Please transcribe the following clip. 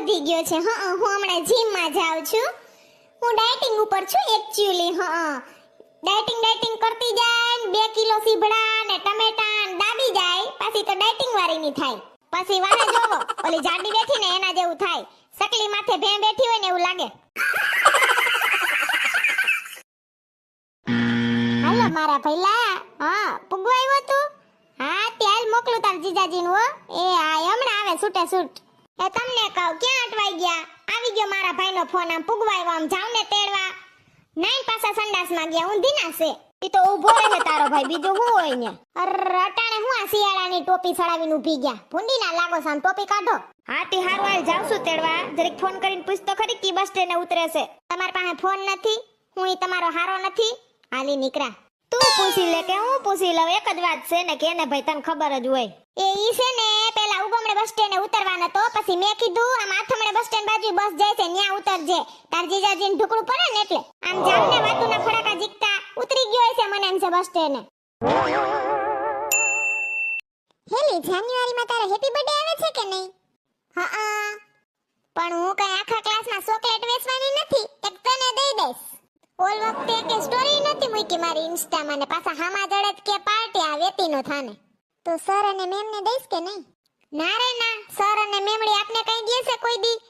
વધી ગયો છે. હા, હું હમણાં જીમમાં જાઉં છું. હું ડાયટિંગ ઉપર છું એકચ્યુઅલી હા ડાયટિંગ ડાયટિંગ કરતી જાય ને બે કિલો સીભડા ને ટમેટા ને દાબી જાય, પાછી તો ડાયટિંગ વાળી ની થાય. પછી વારે જોવો ઓલી જાડી બેઠી ને એના જેવું થાય. સકલી માથે ભે બેઠી હોય ને એવું લાગે. હાલો, મારા ભઈલા, હા, પુગવાયું હતું? હા તેલ મોકલું તાર જીજાજીનું, હો. એ હા હમણાં આવે, છૂટે છૂટ. એ તમને કહું, ક્યાં અટવાઈ ગયા? આવી ગયો મારા ભાઈનો ફોન આમ પુગવા આવ્યો આમ જાવ ને તેડવા. નાઈન પાછા સંડાસમાં ગયા ઊંધી ના ઈ તો ઊભો રહે તારો ભાઈ, બીજું શું હોય ને? અટાણે હું આ શિયાળાની ટોપી સડાવીને ઊભી ગયા? ભૂંડી ના લાગો સામ ટોપી કાઢો. હા, તે હારું, હાલ જાવ તેડવા. જરીક ફોન કરીને પૂછ તો ખરી કી બસ સ્ટેન્ડે ઉતરે છે. તમારી પાસે ફોન નથી, હું એ તમારો હારો નથી. હાલી નીકળ્યા. તું પૂછી લે કે હું પૂછી લઉં? એક જ વાત છે ને કે એને ભાઈ તને ખબર જ હોય. એ ઈ છે ને પેલા ઉગમણે બસ સ્ટેન્ડે ઉતરવાનો તો પછી મેં કીધું આમ આથમણે બસ સ્ટેન્ડ બાજુ બસ જાય છે ન્યા ઉતરજે. તાર જીજાજીને ઢુકડું પડે ને એટલે. આમ જાણને વાતુના ફડાકા જીકતા ઉતરી ગયો છે મને એમ છે બસ સ્ટેન્ડે. હેલી જાન્યુઆરીમાં તારા હેપી બર્થડે આવે છે કે નહીં? હા પણ હું કઈ આખા ક્લાસમાં ચોકલેટ વેચવાની નથી એક તને દઈ દઈશ ઓલ વખતે કે સ્ટોરી નથી મૂકી મારી ઇન્સ્ટામાં ને પાછા હામા જડત કે પાર્ટી આ વેતીનો થાને. તો સર અને મેમ ને દઈશ કે નહીં? ના રે ના. સર અને મેમડી આપને કઈ દેશે કોઈ દી?